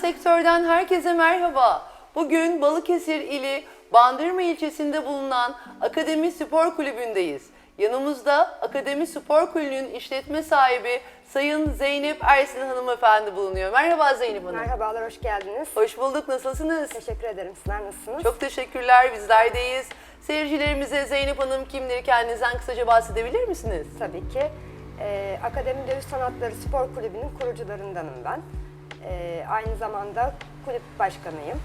TV'den herkese merhaba. Bugün Balıkesir ili Bandırma ilçesinde bulunan Akademi Spor Kulübü'ndeyiz. Yanımızda Akademi Spor Kulübü'nün işletme sahibi Sayın Zeynep Ersin hanımefendi bulunuyor. Merhaba Zeynep Hanım. Merhabalar, hoş geldiniz. Hoş bulduk. Nasılsınız? Teşekkür ederim. Sizler nasılsınız? Çok teşekkürler. Bizlerdeyiz. Seyircilerimize Zeynep Hanım kimdir? Kendinizden kısaca bahsedebilir misiniz? Tabii ki. Ee, Akademi Dövüş Sanatları Spor Kulübü'nün kurucularındanım ben. Ee, aynı zamanda kulüp başkanıyım.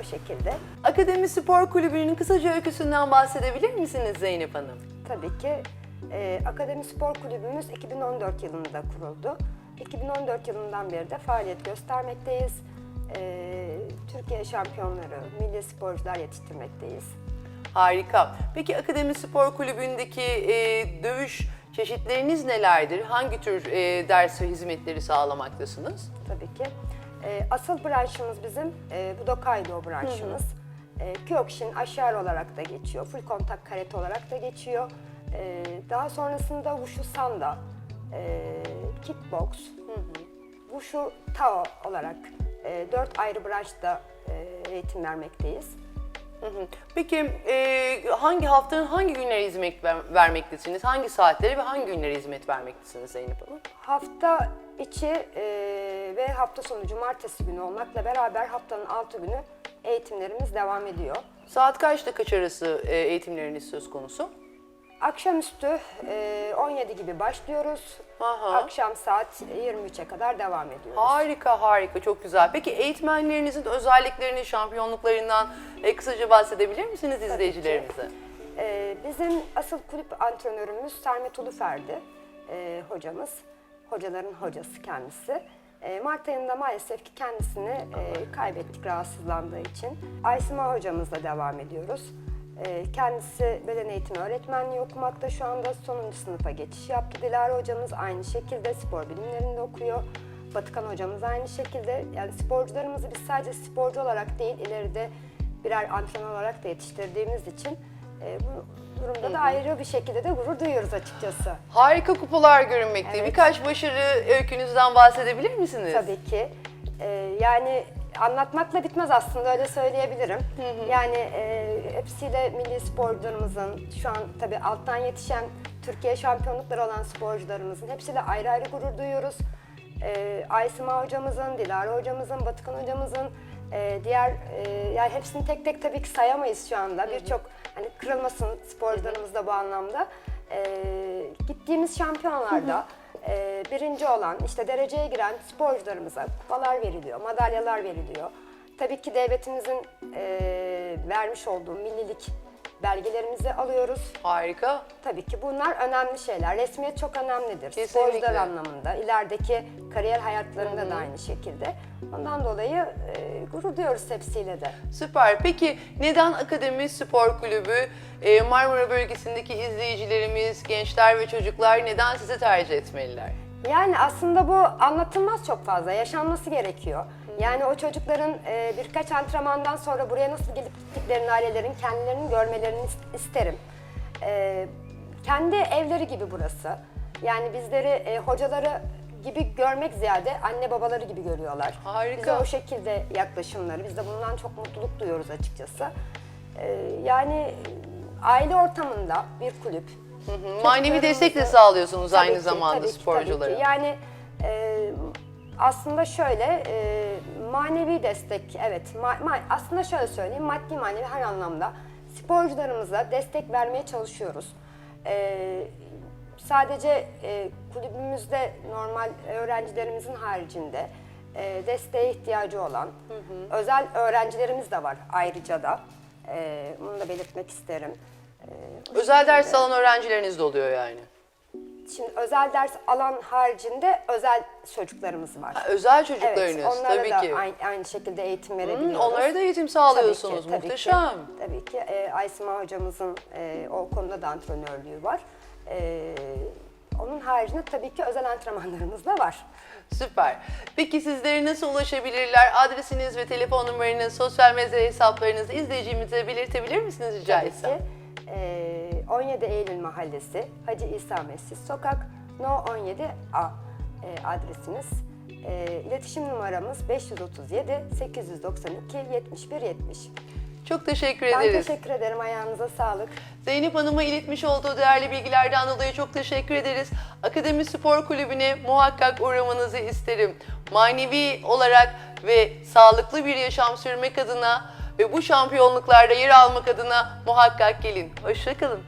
O şekilde. Akademi Spor Kulübü'nün kısaca öyküsünden bahsedebilir misiniz Zeynep Hanım? Tabii ki e, Akademi Spor Kulübümüz 2014 yılında kuruldu. 2014 yılından beri de faaliyet göstermekteyiz. Ee, Türkiye şampiyonları, milli sporcular yetiştirmekteyiz. Harika. Peki Akademi Spor Kulübü'ndeki e, dövüş çeşitleriniz nelerdir? Hangi tür e, ders ve hizmetleri sağlamaktasınız? Tabii ki. Ee, asıl branşımız bizim e, Budokaido branşımız. E, Kyokushin aşağı olarak da geçiyor. Full kontak karate olarak da geçiyor. Ee, daha sonrasında Wushu Sanda, e, Kickbox, Wushu Tao olarak e, dört ayrı branşta e, eğitim vermekteyiz. Peki e, hangi haftanın hangi günleri hizmet ver- vermektesiniz? Hangi saatleri ve hangi günleri hizmet vermektesiniz Zeynep Hanım? Hafta içi e, ve hafta sonu cumartesi günü olmakla beraber haftanın altı günü eğitimlerimiz devam ediyor. Saat kaçta kaç arası e, eğitimleriniz söz konusu? Akşamüstü e, 17 gibi başlıyoruz. Aha. Akşam saat 23'e kadar devam ediyoruz. Harika harika çok güzel. Peki eğitmenlerinizin özelliklerini, şampiyonluklarından e, kısaca bahsedebilir misiniz izleyicilerimize? E, bizim asıl kulüp antrenörümüz Sermet Uluferdi e, hocamız. Hocaların hocası kendisi. E, Mart ayında maalesef ki kendisini e, kaybettik rahatsızlandığı için. Aysima hocamızla devam ediyoruz. E, kendisi beden eğitimi öğretmenliği okumakta şu anda sonuncu sınıfa geçiş yaptı. Dilara hocamız aynı şekilde spor bilimlerinde okuyor. Batıkan hocamız aynı şekilde. Yani sporcularımızı biz sadece sporcu olarak değil ileride birer antrenör olarak da yetiştirdiğimiz için e, bu durumda da ayrı bir şekilde de gurur duyuyoruz açıkçası. Harika kupalar görünmekte. Evet. Birkaç başarı öykünüzden bahsedebilir misiniz? Tabii ki. Ee, yani anlatmakla bitmez aslında öyle söyleyebilirim. Yani e, hepsiyle milli sporcularımızın, şu an tabii alttan yetişen Türkiye şampiyonlukları olan sporcularımızın hepsiyle ayrı ayrı gurur duyuyoruz. Ee, Aysima hocamızın, Dilara hocamızın, Batıkan hocamızın, e, diğer e, yani hepsini tek tek tabii ki sayamayız şu anda. Birçok hani kırılmasın sporcularımız da bu anlamda. Ee, gittiğimiz şampiyonlarda e, birinci olan, işte dereceye giren sporcularımıza kupalar veriliyor, madalyalar veriliyor. Tabii ki devletimizin e, vermiş olduğu millilik belgelerimizi alıyoruz. Harika. Tabii ki bunlar önemli şeyler. Resmiyet çok önemlidir. Kesinlikle. Sporcular anlamında, ilerideki kariyer hayatlarında da aynı şekilde. Ondan dolayı e, gurur duyuyoruz hepsiyle de. Süper. Peki neden Akademi Spor Kulübü e, Marmara bölgesindeki izleyicilerimiz, gençler ve çocuklar neden sizi tercih etmeliler? Yani aslında bu anlatılmaz çok fazla, yaşanması gerekiyor. Yani o çocukların e, birkaç antrenmandan sonra buraya nasıl gelip gittiklerini, ailelerin kendilerini görmelerini is- isterim. E, kendi evleri gibi burası. Yani bizleri e, hocaları gibi görmek ziyade anne babaları gibi görüyorlar. Harika. Bize o şekilde yaklaşımları, biz de bundan çok mutluluk duyuyoruz açıkçası. E, yani aile ortamında bir kulüp, Manevi destek de sağlıyorsunuz Tabii aynı ki, zamanda tabii ki, sporculara. tabii ki. Yani e, aslında şöyle e, manevi destek evet ma- ma- aslında şöyle söyleyeyim maddi manevi her anlamda sporcularımıza destek vermeye çalışıyoruz. E, sadece e, kulübümüzde normal öğrencilerimizin haricinde e, desteğe ihtiyacı olan özel öğrencilerimiz de var ayrıca da. E, bunu da belirtmek isterim. E, o Özel ders alan öğrencileriniz de oluyor yani. Şimdi özel ders alan haricinde özel çocuklarımız var. Ha, özel çocuklarınız evet, onlara tabii da ki. aynı, aynı şekilde eğitim Hı, verebiliyoruz. onlara da eğitim Tabii sağlıyorsunuz. ki, tabii ki. Muhteşem. Tabii ki. E, Aysima hocamızın e, o konuda da antrenörlüğü var. E, onun haricinde tabii ki özel antrenmanlarımız da var. Süper. Peki sizlere nasıl ulaşabilirler? Adresiniz ve telefon numaranız, sosyal medya hesaplarınızı izleyicimize belirtebilir misiniz rica Tabii etsem? ki. E, 17 Eylül Mahallesi, Hacı İsa Mescid Sokak, No 17A e, adresimiz. E, iletişim numaramız 537 892 71 70. Çok teşekkür Ben ederiz. teşekkür ederim. Ayağınıza sağlık. Zeynep Hanım'a iletmiş olduğu değerli bilgilerden dolayı çok teşekkür ederiz. Akademi Spor Kulübü'ne muhakkak uğramanızı isterim. Manevi olarak ve sağlıklı bir yaşam sürmek adına ve bu şampiyonluklarda yer almak adına muhakkak gelin. Hoşçakalın.